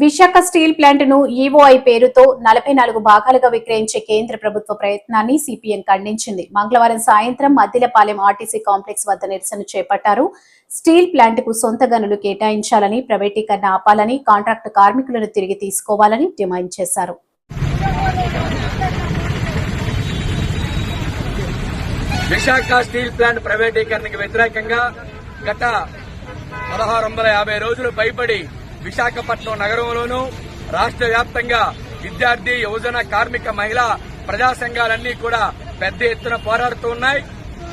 Visakha steel ప్లాంట్ను EOI పేరుతో నలభై నాలుగు భాగాలుగా విక్రయించే కేంద్ర ప్రభుత్వ ప్రయత్నాన్ని సిపిఎం ఖండించింది. మంగళవారం సాయంత్రం మద్దిలపాలెం ఆర్టీసీ కాంప్లెక్స్ వద్ద నిరసన చేపట్టారు. స్టీల్ ప్లాంట్కు సొంత గనులు కేటాయించాలని ప్రైవేటీకరణ ఆపాలని కాంట్రాక్టు కార్మికులను తిరిగి తీసుకోవాలని డిమాండ్ చేశారు. విశాఖ స్టీల్ ప్లాంట్ ప్రైవేటీకరణకు వ్యతిరేకంగా గత పదహారు వందల యాభై రోజులు భయపడి విశాఖపట్నం నగరంలోనూ రాష్ట్ర వ్యాప్తంగా విద్యార్థి యువజన కార్మిక మహిళా ప్రజా సంఘాలన్నీ కూడా పెద్ద ఎత్తున పోరాడుతూ ఉన్నాయి.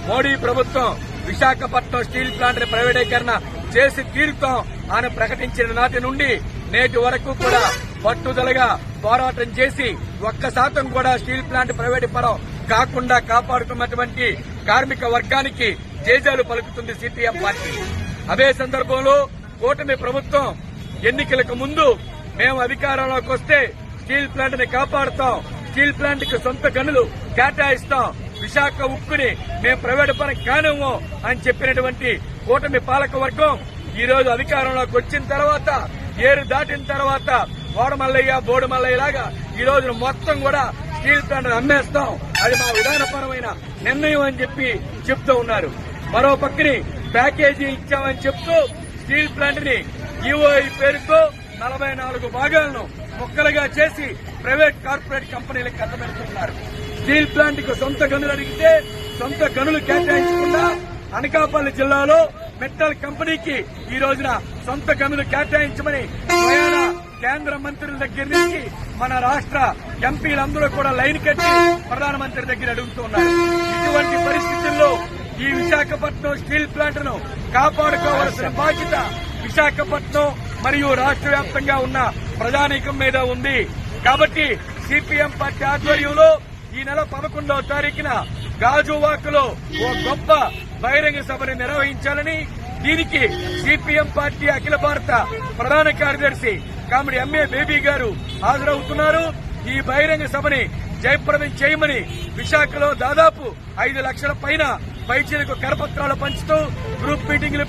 మోడీ ప్రభుత్వం విశాఖపట్నం స్టీల్ ప్లాంట్ ప్రైవేటీకరణ చేసి తీరుతాం అని ప్రకటించిన నాటి నుండి నేటి వరకు కూడా పట్టుదలగా పోరాటం చేసి ఒక్క శాతం కూడా స్టీల్ ప్లాంట్ ప్రైవేటు పరం కాకుండా కాపాడుతున్నటువంటి కార్మిక వర్గానికి జేజాలు పలుకుతుంది సిపిఎం పార్టీ. అదే సందర్భంలో కూటమి ప్రభుత్వం ఎన్నికలకు ముందు మేము అధికారంలోకి వస్తే స్టీల్ ప్లాంట్ని కాపాడుతాం. స్టీల్ ప్లాంట్కి సొంత గనులు కేటాయిస్తాం. విశాఖ ఉక్కుని మేము ప్రైవేట్ పరం కానివ్వం అని చెప్పినటువంటి కూటమి పాలక వర్గం ఈ రోజు అధికారంలోకి వచ్చిన తర్వాత ఏరు దాటిన తర్వాత ఓడమల్లయ్య బోడుమల్లయ్య లాగా ఈ రోజు మొత్తం కూడా స్టీల్ ప్లాంట్ అమ్మేస్తాం. అది మా విధానపరమైన నిర్ణయం అని చెప్పి చెప్తూ ఉన్నారు. మరో పక్కని ప్యాకేజీ ఇచ్చామని చెప్తూ స్టీల్ ప్లాంట్ని ఈఓఐ పేరుతో నలభై నాలుగు భాగాలను ముక్కలుగా చేసి ప్రైవేట్ కార్పొరేట్ కంపెనీలకు కట్టబెడుతున్నారు స్టీల్ ప్లాంట్కు సొంత గనులు అడిగితే సొంత గనులు కేటాయించకుండా అనకాపల్లి జిల్లాలో మెట్టల్ కంపెనీకి ఈ రోజున సొంత గనులు కేటాయించమని స్వయాన కేంద్ర మంత్రుల దగ్గర నుంచి మన రాష్ట్ర ఎంపీలందరూ కూడా లైన్ కట్టి ప్రధానమంత్రి దగ్గర అడుగుతున్నారు ఇటువంటి పరిస్థితుల్లో ఈ విశాఖపట్నం స్టీల్ ప్లాంట్ను కాపాడుకోవాల్సిన బాధ్యత విశాఖపట్నం మరియు రాష్ట్ర వ్యాప్తంగా ఉన్న ప్రజానీకం మీద ఉంది. కాబట్టి సిపిఎం పార్టీ ఆధ్వర్యంలో ఈ నెల పదకొండవ తారీఖున గాజువాకలో ఓ గొప్ప బహిరంగ సభను నిర్వహించాలని దీనికి సిపిఎం పార్టీ అఖిల భారత ప్రధాన కార్యదర్శి కామెడీ ఎంఏ బేబీ గారు హాజరవుతున్నారు. ఈ బహిరంగ సభని జయప్రదం చేయమని విశాఖలో దాదాపు ఐదు లక్షల పైన పైచీలకు కరపత్రాలు పంచుతూ గ్రూప్ మీటింగ్లు